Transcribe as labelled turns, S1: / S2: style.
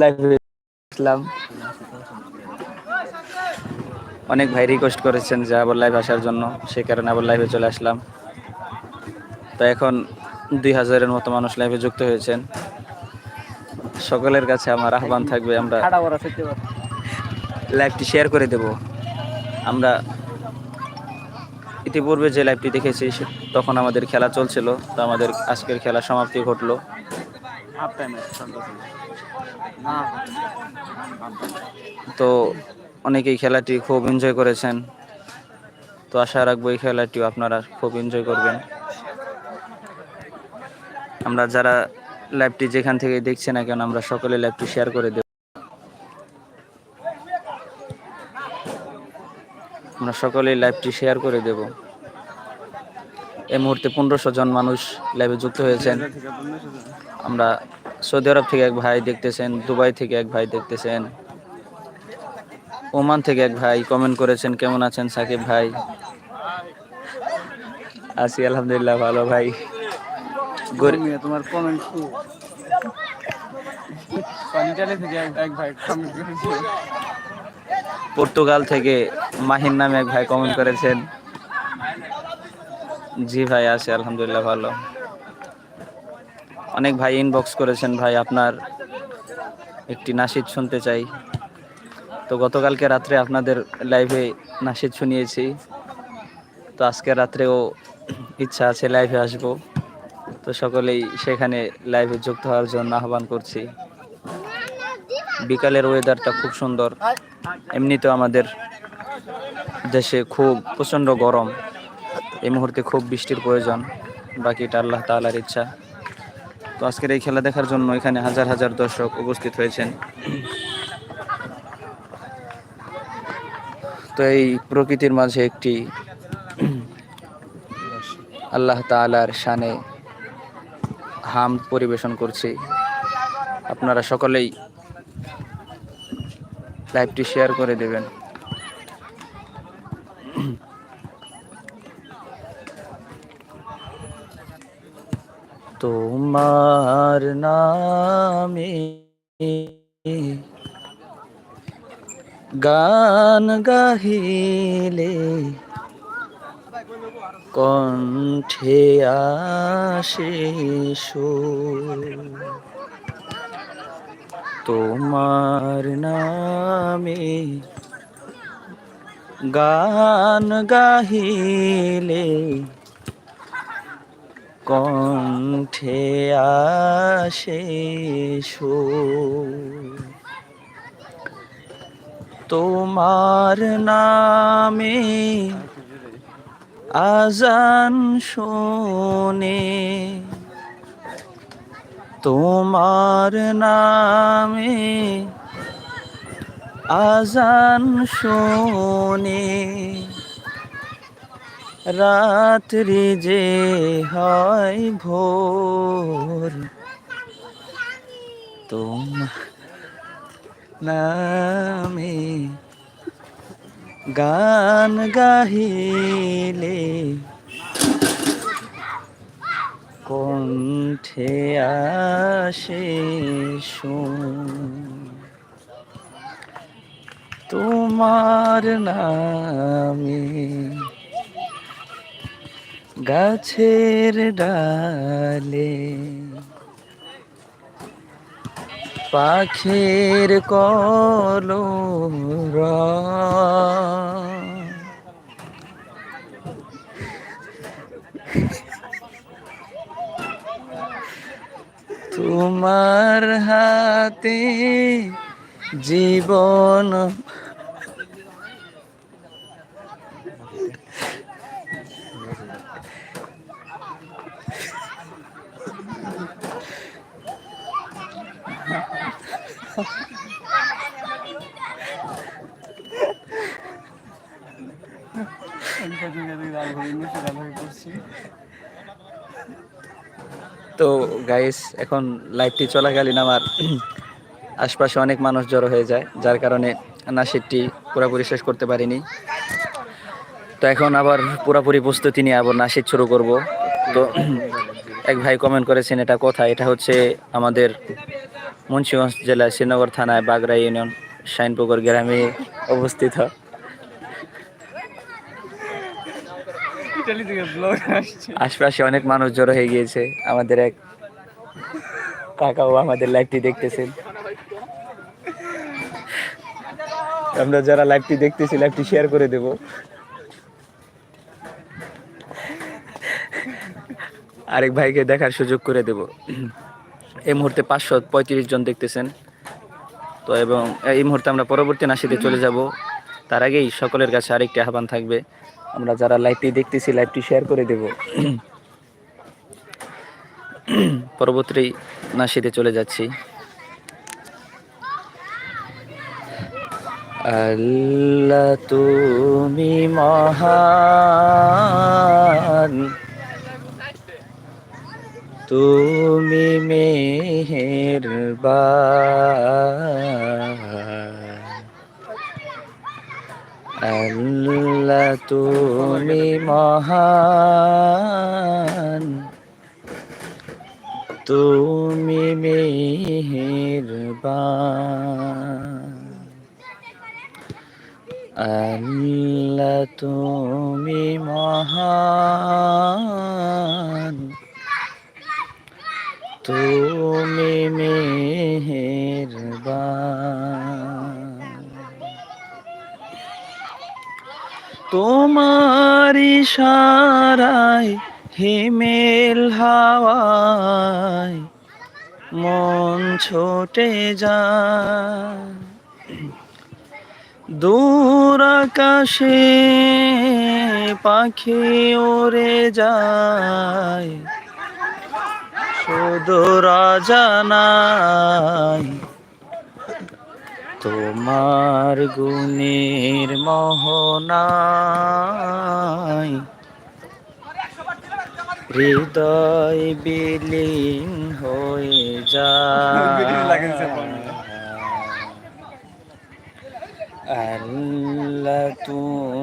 S1: লাইভে আসলাম অনেক ভাই রিকোয়েস্ট করেছেন যে আবার লাইভ আসার জন্য সে কারণে আবার লাইভে চলে আসলাম। তো এখন দুই হাজারের মতো মানুষ লাইভে যুক্ত হয়েছেন। সকলের কাছে আমার আহ্বান থাকবে আমরা লাইভটি শেয়ার করে দেব। আমরা ইতিপূর্বে যে লাইভটি দেখেছি তখন আমাদের খেলা চলছিল। তো আমাদের আজকের খেলা সমাপ্তি ঘটলো। তো অনেকেই খেলাটি খুব এনজয় করেছেন। তো আশা রাখব এই খেলাটিও আপনারা খুব এনজয় করবেন। আমরা যারা লাইভটি যেখান থেকে দেখছি না কেন, আমরা সকলে লাইভটি শেয়ার করে দেব। আমরা সকলেই লাইভটি শেয়ার করে দেব। এই মুহূর্তে পনেরোশো জন মানুষ লাইভে যুক্ত হয়েছেন। আমরা সৌদি আরব থেকে এক ভাই দেখতেছেন দুবাই থেকে এক ভাই দেখতেছেন ওমান থেকে এক ভাই কমেন্ট করেছেন কেমন আছেন সাকিব ভাই? আছি আলহামদুলিল্লাহ ভালো ভাই।
S2: তোমার কমেন্ট
S1: পর্তুগাল থেকে মাহিন নামে এক ভাই কমেন্ট করেছেন। জি ভাই আছে আলহামদুলিল্লাহ ভালো। অনেক ভাই ইনবক্স করেছেন, ভাই আপনার একটি নাসিদ শুনতে চাই। তো গতকালকে রাত্রে আপনাদের লাইভে নাসিদ শুনিয়েছি। তো আজকে রাত্রেও ইচ্ছা আছে লাইভে আসব। তো সকলেই সেখানে লাইভে যুক্ত হওয়ার জন্য আহ্বান করছি। বিকালের ওয়েদারটা খুব সুন্দর। এমনিতেও আমাদের দেশে খুব প্রচণ্ড গরম। এই মুহূর্তে খুব বৃষ্টির প্রয়োজন। বাকিটা আল্লাহ তাআলার ইচ্ছা। তো আজকের এই খেলা দেখার জন্য এখানে হাজার হাজার দর্শক উপস্থিত হয়েছেন। তো এই প্রকৃতির মাঝে একটি আল্লাহ তাআলার শানে হাম পরিবেশন করছি। আপনারা সকলেই লাইভটি শেয়ার করে দেবেন। তোমার নামে গান গাহিলে কণ্ঠে আসে। তোমার নামে গান গাহিলে কণ্ঠে আসে। তোমার নামে আজান শোনে তোমার নামে আজান শোনে রাত্রি যে হয় ভোর। তোমার নামে গান গাহিলে কণ্ঠে আসে তোমার নামে গাছের ডালে পাখির কলর তোমার হাতে জীবন তো গাইস এখন লাইভটি চলাকালীন আমার আশপাশে অনেক মানুষ জড়ো হয়ে যায়, যার কারণে নাসিরটি পুরোপুরি শেষ করতে পারিনি। তো এখন আবার পুরোপুরি প্রস্তুতি নিয়ে আবার নাসির শুরু করব। তো এক ভাই কমেন্ট করেছেন, এটা কথা, এটা হচ্ছে আমাদের মুন্সিগঞ্জ জেলা শ্রীনগর থানায় বাগড়া ইউনিয়ন, শাইনপুকুর গ্রামে অবস্থিত।
S2: থেকে ব্লগ আসছে।
S1: আশপাশে অনেক মানুষ জড়ো হয়ে গিয়েছে। আমাদের এক কাকাও আমাদের লাইভটি দেখতেছেন। আমরা যারা লাইভটি দেখতেছি লাইভটি শেয়ার করে দেব। আরেক ভাইকে দেখার সুযোগ করে দেব। এই মুহূর্তে পাঁচশো পঁয়ত্রিশ জন দেখতেছেন। তো এবং এই মুহূর্তে আমরা পরবর্তী নাসিতে চলে যাব। তার আগেই সকলের কাছে আরেকটি আহ্বান থাকবে। আমরা যারা লাইভটি দেখতেছি লাইভটি শেয়ার করে দেব। পরবর্তী নাসিতে চলে যাচ্ছি। আল্লাহ তুমি মহান। তুমি মেহেরবান। আল্লাহ তুমি মহান। তুমি মেহেরবান। তুমি মহান। তুমি মেহেরবান। তোমার ইশারায় হিমেল হাওয়ায় মন ছোটে যায়। দূর আকাশে পাখি উড়ে যায়। শুধু রাজানাই তোমার গুণের মোহনাই হৃদয় বিলীন হয়ে
S2: যা
S1: যায়। আল্লাহ তুমি